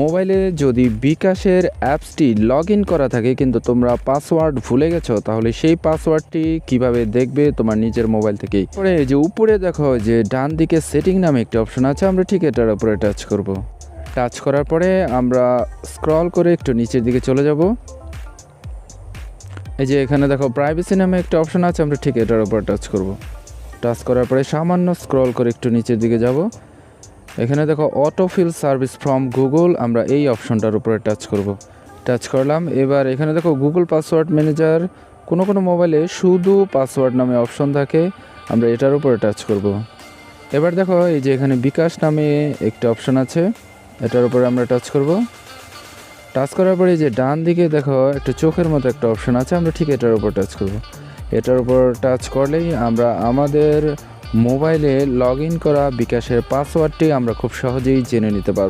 মোবাইলে যদি বিকাশের অ্যাপসটি লগ করা থাকে, কিন্তু তোমরা পাসওয়ার্ড ভুলে গেছো, তাহলে সেই পাসওয়ার্ডটি কীভাবে দেখবে তোমার নিজের মোবাইল থেকেই? পরে এই যে উপরে দেখো যে ডান দিকে সেটিং নামে একটি অপশন আছে, আমরা ঠিক এটার উপরে টাচ করব। টাচ করার পরে আমরা স্ক্রল করে একটু নিচের দিকে চলে যাব। এই যে এখানে দেখো প্রাইভেসি নামে একটা অপশন আছে, আমরা ঠিক এটার উপর টাচ করব। টাচ করার পরে সামান্য স্ক্রল করে একটু নিচের দিকে যাব। এখানে দেখো অটোফিল সার্ভিস ফ্রম গুগল আমরা এই অপশনটার উপরে টাচ করব। টাচ করলাম, এবার এখানে দেখো গুগল পাসওয়ার্ড ম্যানেজার কোনো কোনো মোবাইলে শুধু পাসওয়ার্ড নামে অপশন থাকে, আমরা এটার উপরে টাচ করব। এবার দেখো এই যে এখানে বিকাশ নামে একটা অপশন আছে, এটার উপরে আমরা টাচ করব। টাচ করার পরে যে ডান দিকে দেখো একটা চোখের মতো একটা অপশন আছে, আমরা ঠিক এটার উপর টাচ করব। এটার উপর টাচ করলেই আমরা আমাদের মোবাইলে লগ করা বিকাশের পাসওয়ার্ডটি আমরা খুব সহজেই জেনে নিতে পারব।